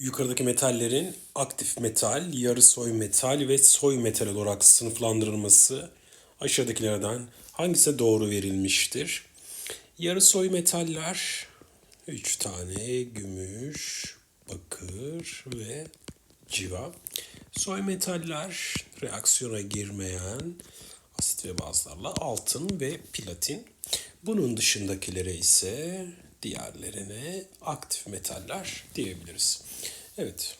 Yukarıdaki metallerin aktif metal, yarı soy metal ve soy metal olarak sınıflandırılması aşağıdakilerden hangisi doğru verilmiştir? Yarı soy metaller 3 tane gümüş, bakır ve civa. Soy metaller reaksiyona girmeyen asit ve bazlarla altın ve platin. Bunun dışındakilere ise diğerlerine aktif metaller diyebiliriz. Evet,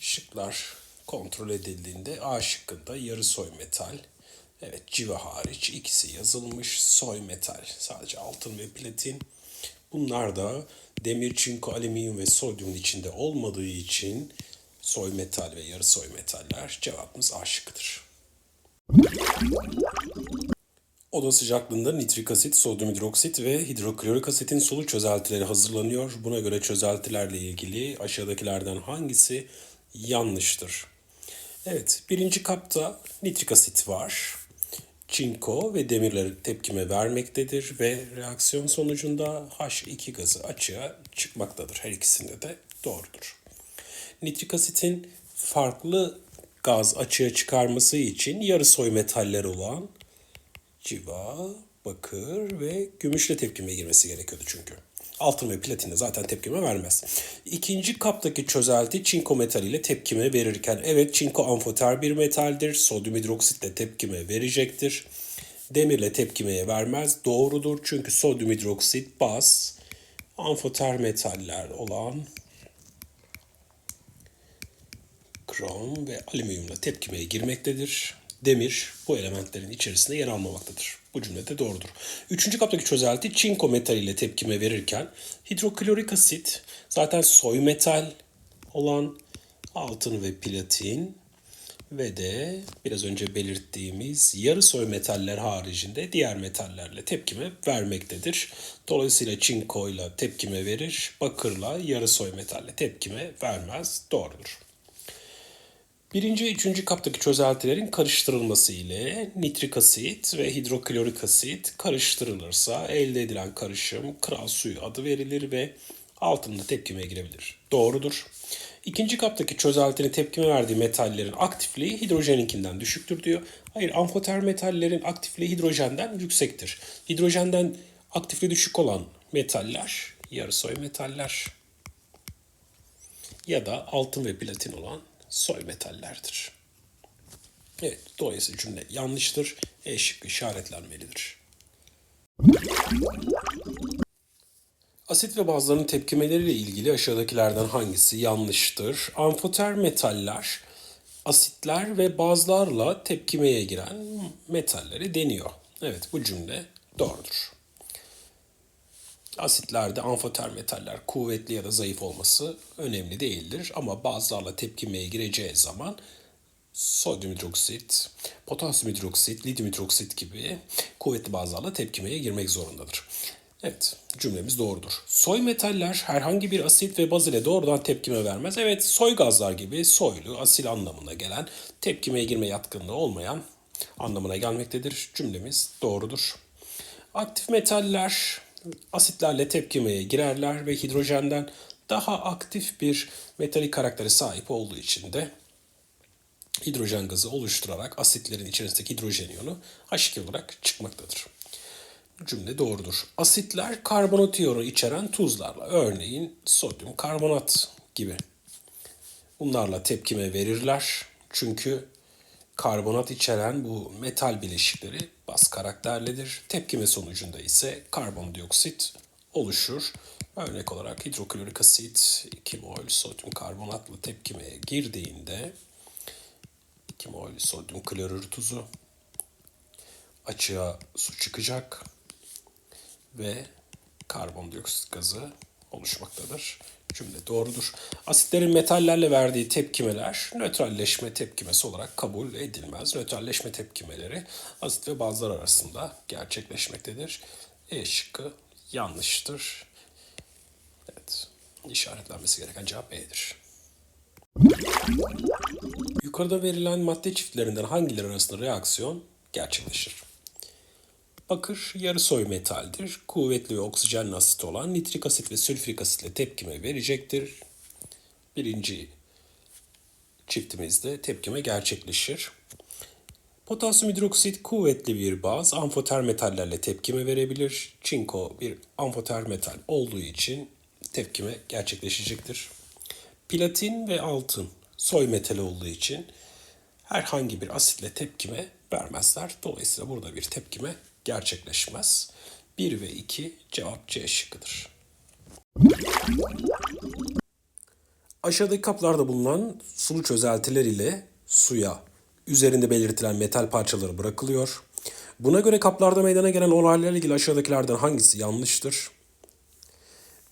şıklar kontrol edildiğinde A şıkkında yarı soy metal, evet civa hariç ikisi yazılmış soy metal, sadece altın ve platin. Bunlar da demir, çinko, alüminyum ve sodyumun içinde olmadığı için soy metal ve yarı soy metaller cevabımız A şıkkıdır. Oda sıcaklığında nitrik asit, sodyum hidroksit ve hidroklorik asitin sulu çözeltileri hazırlanıyor. Buna göre çözeltilerle ilgili aşağıdakilerden hangisi yanlıştır? Evet, birinci kapta nitrik asit var. Çinko ve demirler tepkime vermektedir ve reaksiyon sonucunda H2 gazı açığa çıkmaktadır. Her ikisinde de doğrudur. Nitrik asitin farklı gaz açığa çıkarması için yarı soy metaller olan civa, bakır ve gümüşle tepkime girmesi gerekiyordu çünkü. Altın ve platinle zaten tepkime vermez. İkinci kaptaki çözelti çinko metal ile tepkime verirken evet çinko amfoter bir metaldir. Sodyum hidroksitle tepkime verecektir. Demirle tepkimeye vermez. Doğrudur çünkü sodyum hidroksit baz amfoter metaller olan krom ve alüminyumla tepkimeye girmektedir. Demir bu elementlerin içerisinde yer almamaktadır. Bu cümle de doğrudur. Üçüncü kaptaki çözelti çinko metal ile tepkime verirken hidroklorik asit zaten soy metal olan altın ve platin ve de biraz önce belirttiğimiz yarı soy metaller haricinde diğer metallerle tepkime vermektedir. Dolayısıyla çinko ile tepkime verir, bakırla yarı soy metalle tepkime vermez. Doğrudur. Birinci ve üçüncü kaptaki çözeltilerin karıştırılması ile nitrik asit ve hidroklorik asit karıştırılırsa elde edilen karışım kral suyu adı verilir ve altında tepkimeye girebilir. Doğrudur. İkinci kaptaki çözeltinin tepkime verdiği metallerin aktifliği hidrojeninkinden düşüktür diyor. Hayır, amfoter metallerin aktifliği hidrojenden yüksektir. Hidrojenden aktifliği düşük olan metaller, yarısoy metaller ya da altın ve platin olan soy metallerdir. Evet, dolayısıyla cümle yanlıştır. E şıkkı işaretlenmelidir. Asit ve bazların tepkimeleriyle ilgili aşağıdakilerden hangisi yanlıştır? Amfoter metaller, asitler ve bazlarla tepkimeye giren metalleri deniyor. Evet, bu cümle doğrudur. Asitlerde amfoter metaller kuvvetli ya da zayıf olması önemli değildir ama bazılarla tepkimeye gireceği zaman sodyum hidroksit, potasyum hidroksit, lityum hidroksit gibi kuvvetli bazlarla tepkimeye girmek zorundadır. Evet, cümlemiz doğrudur. Soy metaller herhangi bir asit ve baz ile doğrudan tepkime vermez. Evet, soy gazlar gibi soylu, asil anlamına gelen, tepkimeye girme yatkınlığı olmayan anlamına gelmektedir. Cümlemiz doğrudur. Aktif metaller asitlerle tepkimeye girerler ve hidrojenden daha aktif bir metalik karaktere sahip olduğu için de hidrojen gazı oluşturarak asitlerin içerisindeki hidrojen iyonu H2 olarak çıkmaktadır. Cümle doğrudur. Asitler karbonat iyonu içeren tuzlarla, örneğin sodyum karbonat gibi. Bunlarla tepkime verirler. Çünkü karbonat içeren bu metal bileşikleri baz karakterlidir. Tepkime sonucunda ise karbondioksit oluşur. Örnek olarak hidroklorik asit 2 mol sodyum karbonatla tepkimeye girdiğinde 2 mol sodyum klorür tuzu açığa su çıkacak ve karbondioksit gazı oluşmaktadır. Cümle doğrudur. Asitlerin metallerle verdiği tepkimeler nötralleşme tepkimesi olarak kabul edilmez. Nötralleşme tepkimeleri asit ve bazlar arasında gerçekleşmektedir. E şıkkı yanlıştır. Evet, işaretlenmesi gereken cevap E'dir. Yukarıda verilen madde çiftlerinden hangileri arasında reaksiyon gerçekleşir? Bakır yarı soy metaldir. Kuvvetli ve oksijenli asit olan nitrik asit ve sülfürik asitle tepkime verecektir. birinci çiftimizde tepkime gerçekleşir. Potasyum hidroksit kuvvetli bir baz amfoter metallerle tepkime verebilir. Çinko bir amfoter metal olduğu için tepkime gerçekleşecektir. Platin ve altın soy metali olduğu için herhangi bir asitle tepkime vermezler. Dolayısıyla burada bir tepkime gerçekleşmez. 1 ve 2 cevap C şıkkıdır. Aşağıdaki kaplarda bulunan sulu çözeltiler ile suya üzerinde belirtilen metal parçaları bırakılıyor. Buna göre kaplarda meydana gelen olaylarla ilgili aşağıdakilerden hangisi yanlıştır?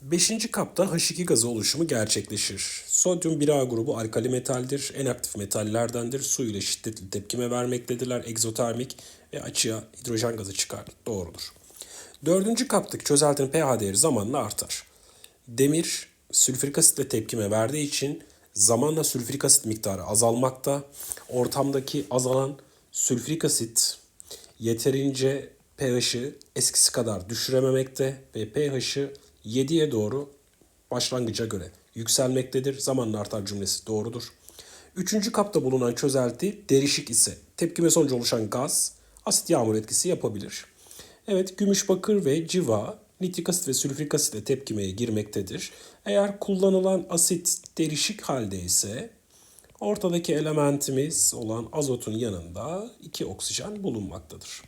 Beşinci kapta H2 gazı oluşumu gerçekleşir. Sodyum 1A grubu alkali metaldir, en aktif metallerdendir. Su ile şiddetli tepkime vermektedirler, egzotermik ve açığa hidrojen gazı çıkar. Doğrudur. Dördüncü kaptaki çözeltinin pH değeri zamanla artar. Demir sülfürik asitle tepkime verdiği için zamanla sülfürik asit miktarı azalmakta. Ortamdaki azalan sülfürik asit yeterince pH'ı eskisi kadar düşürememekte ve pH'ı 7'ye doğru başlangıca göre yükselmektedir. Zamanla artar cümlesi doğrudur. Üçüncü kapta bulunan çözelti derişik ise tepkime sonucu oluşan gaz asit yağmur etkisi yapabilir. Evet gümüş bakır ve civa nitrik asit ve sülfürik asitle tepkimeye girmektedir. Eğer kullanılan asit derişik halde ise ortadaki elementimiz olan azotun yanında iki oksijen bulunmaktadır.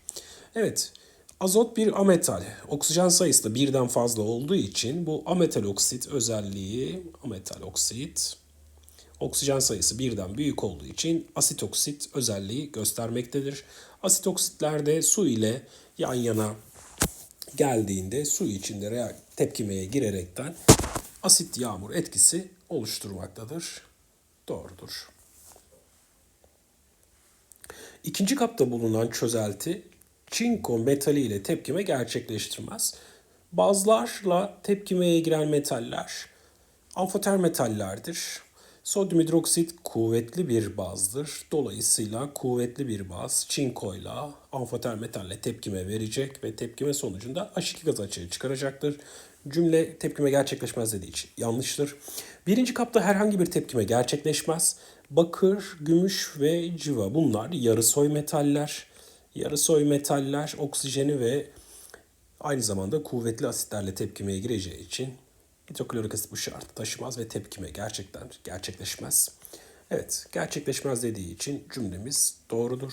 Evet azot bir ametal. Oksijen sayısı da birden fazla olduğu için bu ametal oksit özelliği ametal oksit oksijen sayısı birden büyük olduğu için asit oksit özelliği göstermektedir. Asit oksitlerde su ile yan yana geldiğinde su içinde tepkimeye girerekten asit yağmur etkisi oluşturmaktadır. Doğrudur. İkinci kapta bulunan çözelti çinko metali ile tepkime gerçekleştirmez. Bazlarla tepkimeye giren metaller amfoter metallerdir. Sodyum hidroksit kuvvetli bir bazdır. Dolayısıyla kuvvetli bir baz çinkoyla amfoter metalle tepkime verecek ve tepkime sonucunda H2 gazı açığa çıkaracaktır. Cümle tepkime gerçekleşmez dediği için yanlıştır. Birinci kapta herhangi bir tepkime gerçekleşmez. Bakır, gümüş ve civa bunlar yarı soy metaller. Yarı soy metaller oksijeni ve aynı zamanda kuvvetli asitlerle tepkimeye gireceği için hidroklorik asit bu şartı taşımaz ve tepkime gerçekten gerçekleşmez. Evet, gerçekleşmez dediği için cümlemiz doğrudur.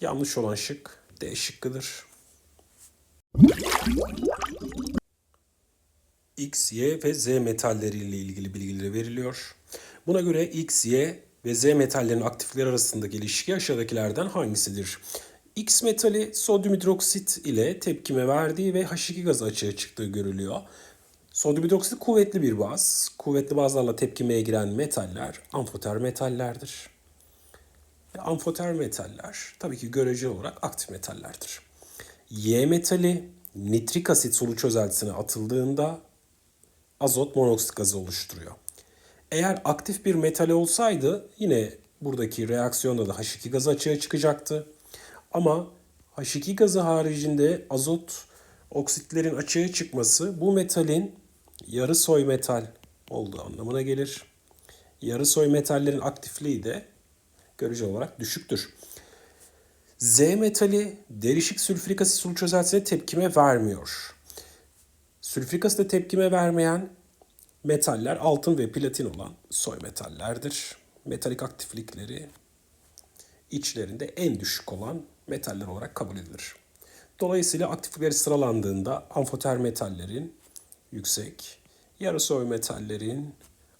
Yanlış olan şık D şıkkıdır. X, Y ve Z metalleriyle ilgili bilgileri veriliyor. Buna göre X, Y ve Z metallerinin aktifleri arasındaki ilişki aşağıdakilerden hangisidir? X metali sodyum hidroksit ile tepkime verdiği ve H2 gazı açığa çıktığı görülüyor. Sodyum hidroksit kuvvetli bir baz. Kuvvetli bazlarla tepkimeye giren metaller amfoter metallerdir. Ve amfoter metaller tabii ki göreceli olarak aktif metallerdir. Y metali nitrik asit sulu çözeltisine atıldığında azot monoksit gazı oluşturuyor. Eğer aktif bir metal olsaydı yine buradaki reaksiyonda da H2 gazı açığa çıkacaktı. Ama H2 gazı haricinde azot oksitlerin açığa çıkması bu metalin yarı soy metal olduğu anlamına gelir. Yarı soy metallerin aktifliği de göreceli olarak düşüktür. Z metali derişik sülfürik asit sulu çözeltisine tepkime vermiyor. Sülfürik asite tepkime vermeyen metaller altın ve platin olan soy metallerdir. Metalik aktiflikleri içlerinde en düşük olan metaller olarak kabul edilir. Dolayısıyla aktiflikleri sıralandığında amfoter metallerin yüksek, yarı soy metallerin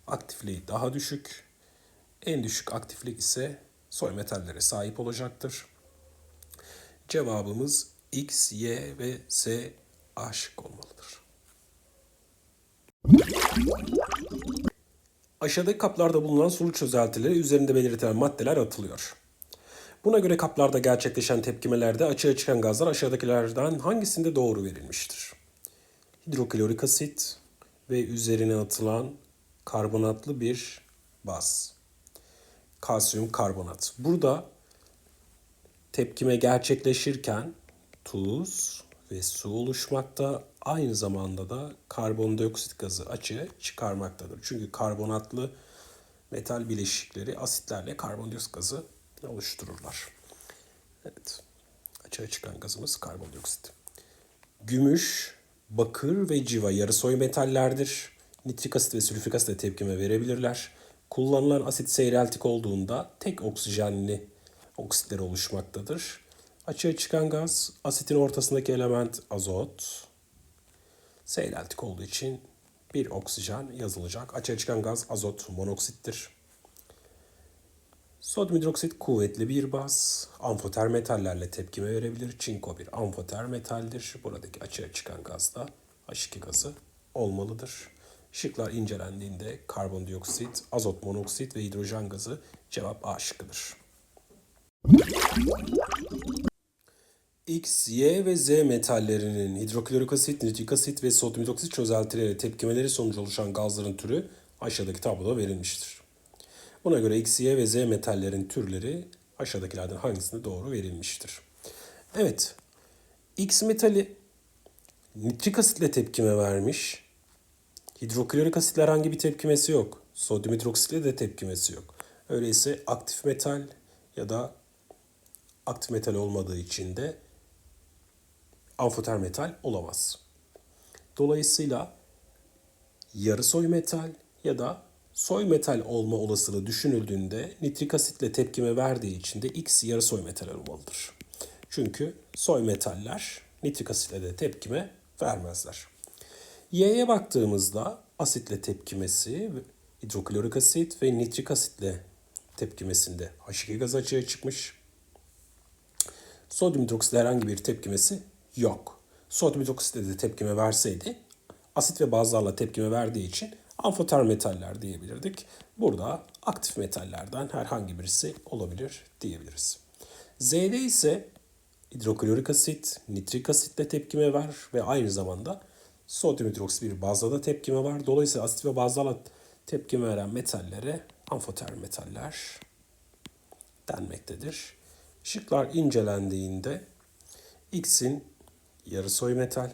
aktifliği daha düşük, en düşük aktiflik ise soy metallere sahip olacaktır. Cevabımız X, Y ve Z A şık olmalıdır. Aşağıdaki kaplarda bulunan sulu çözeltileri üzerinde belirtilen maddeler atılıyor. Buna göre kaplarda gerçekleşen tepkimelerde açığa çıkan gazlar aşağıdakilerden hangisinde doğru verilmiştir? Hidroklorik asit ve üzerine atılan karbonatlı bir baz. Kalsiyum karbonat. Burada tepkime gerçekleşirken tuz ve su oluşmakta aynı zamanda da karbondioksit gazı açığa çıkarmaktadır. Çünkü karbonatlı metal bileşikleri asitlerle karbondioksit gazı oluştururlar. Evet. Açığa çıkan gazımız karbondioksit. Gümüş, bakır ve civa yarısoy metallerdir. Nitrik asit ve sülfürik asitle tepkime verebilirler. Kullanılan asit seyreltik olduğunda tek oksijenli oksitler oluşmaktadır. Açığa çıkan gaz, asitin ortasındaki element azot. Seyreltik olduğu için bir oksijen yazılacak. Açığa çıkan gaz azot monoksittir. Sodyum hidroksit kuvvetli bir baz. Amfoter metallerle tepkime verebilir. Çinko bir amfoter metaldir. Buradaki açığa çıkan gaz da H2 gazı olmalıdır. Şıklar incelendiğinde karbondioksit, azot monoksit ve hidrojen gazı cevap A şıkkıdır. X, Y ve Z metallerinin hidroklorik asit, nitrik asit ve sodyum hidroksit çözeltileri tepkimeleri sonucu oluşan gazların türü aşağıdaki tabloda verilmiştir. Buna göre X, Y ve Z metallerin türleri aşağıdakilerden hangisinde doğru verilmiştir? Evet, X metali nitrik asitle tepkime vermiş. Hidroklorik asitle herhangi bir tepkimesi yok. Sodyum hidroksitle de tepkimesi yok. Öyleyse aktif metal ya da aktif metal olmadığı için de amfoter metal olamaz. Dolayısıyla yarı soy metal ya da soy metal olma olasılığı düşünüldüğünde nitrik asitle tepkime verdiği için de X yarı soy metal olmalıdır. Çünkü soy metaller nitrik asitle de tepkime vermezler. Y'ye baktığımızda asitle tepkimesi, hidroklorik asit ve nitrik asitle tepkimesinde H2 gaz açığa çıkmış. Sodyum hidroksitle herhangi bir tepkimesi yok. Sodyum hidroksitle de tepkime verseydi asit ve bazlarla tepkime verdiği için amfoter metaller diyebilirdik. Burada aktif metallerden herhangi birisi olabilir diyebiliriz. Z'de ise hidroklorik asit, nitrik asitle tepkime var ve aynı zamanda sodyum hidroksit bir bazla da tepkime var. Dolayısıyla asit ve bazlarla tepkime veren metallere amfoter metaller denmektedir. Şıklar incelendiğinde X'in yarısoy metal,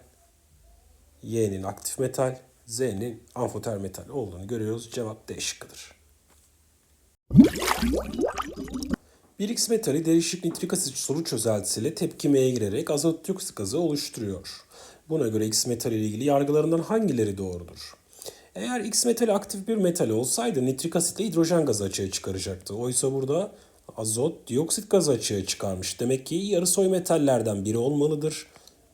Y'nin aktif metal, Z'nin amfoter metal olduğunu görüyoruz. Cevap D şıkkıdır. 1X metali derişik nitrik asit soru çözeltisiyle tepkimeye girerek azot dioksit gazı oluşturuyor. Buna göre X metal ile ilgili yargılarından hangileri doğrudur? Eğer X metali aktif bir metal olsaydı nitrik asitle hidrojen gazı açığa çıkaracaktı. Oysa burada azot dioksit gazı açığa çıkarmış. Demek ki yarı soy metallerden biri olmalıdır.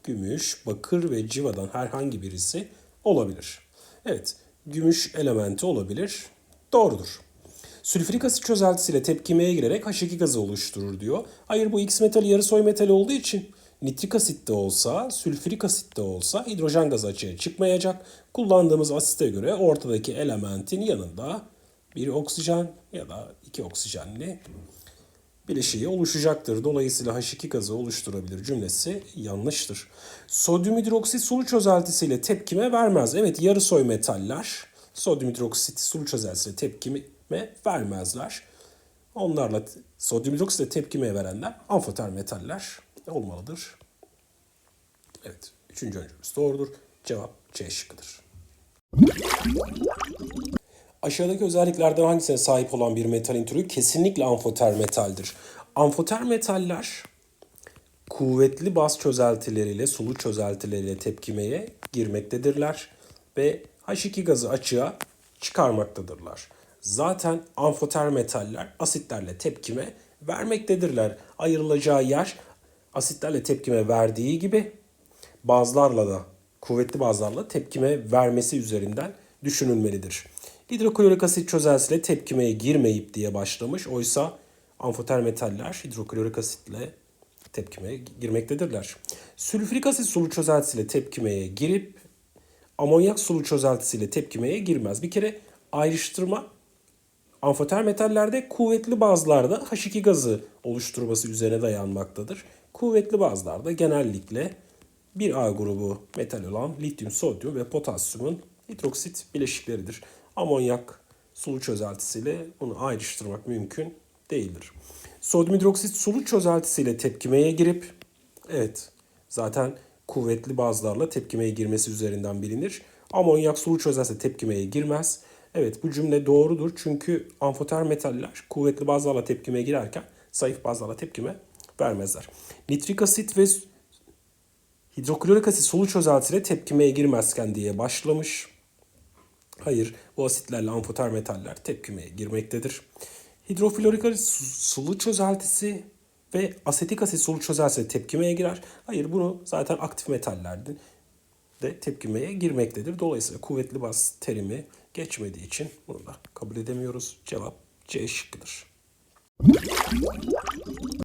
Gümüş, bakır ve civadan herhangi birisi olabilir. Evet, gümüş elementi olabilir. Doğrudur. Sülfürik asit çözeltisiyle tepkimeye girerek H2 gazı oluşturur diyor. Hayır bu X metali yarı soy metali olduğu için nitrik asit de olsa, sülfürik asit de olsa hidrojen gazı açığa çıkmayacak. Kullandığımız asite göre ortadaki elementin yanında bir oksijen ya da iki oksijenli bileşiği oluşacaktır. Dolayısıyla H2 gazı oluşturabilir cümlesi yanlıştır. Sodyum hidroksit sulu çözeltisiyle tepkime vermez. Evet yarı soy metaller sodyum hidroksit sulu çözeltisiyle tepkime vermezler. Onlarla sodyum hidroksitle tepkime verenler amfoter metaller olmalıdır. Evet. Üçüncü öncülümüz doğrudur. Cevap C şıkkıdır. Aşağıdaki özelliklerden hangisine sahip olan bir metalin türü kesinlikle amfoter metaldir. Amfoter metaller kuvvetli baz çözeltileriyle, sulu çözeltileriyle tepkimeye girmektedirler ve H2 gazı açığa çıkarmaktadırlar. Zaten amfoter metaller asitlerle tepkime vermektedirler. Ayrılacağı yer asitlerle tepkime verdiği gibi bazlarla da kuvvetli bazlarla tepkime vermesi üzerinden düşünülmelidir. Hidroklorik asit çözeltisiyle tepkimeye girmeyip diye başlamış. Oysa amfoter metaller hidroklorik asitle tepkimeye girmektedirler. Sülfürik asit sulu çözeltisiyle tepkimeye girip amonyak sulu çözeltisiyle tepkimeye girmez. Bir kere ayrıştırma amfoter metallerde kuvvetli bazlarda H2 gazı oluşturması üzerine dayanmaktadır. Kuvvetli bazlarda genellikle bir A grubu metal olan lityum, sodyum ve potasyumun hidroksit bileşikleridir. Amonyak sulu çözeltisiyle bunu ayrıştırmak mümkün değildir. Sodyum hidroksit sulu çözeltisiyle tepkimeye girip evet zaten kuvvetli bazlarla tepkimeye girmesi üzerinden bilinir. Amonyak sulu çözerse tepkimeye girmez. Evet bu cümle doğrudur çünkü amfoter metaller kuvvetli bazlarla tepkimeye girerken zayıf bazlarla tepkime vermezler. Nitrik asit ve hidroklorik asit sulu çözeltiyle tepkimeye girmezken diye başlamış. Hayır, bu asitlerle amfoter metaller tepkimeye girmektedir. Hidroflorik asit su- sulu çözeltisi ve asetik asit sulu çözeltisi tepkimeye girer. Hayır, bunu zaten aktif metallerde de tepkimeye girmektedir. Dolayısıyla kuvvetli baz terimi geçmediği için bunu da kabul edemiyoruz. Cevap C şıkkıdır.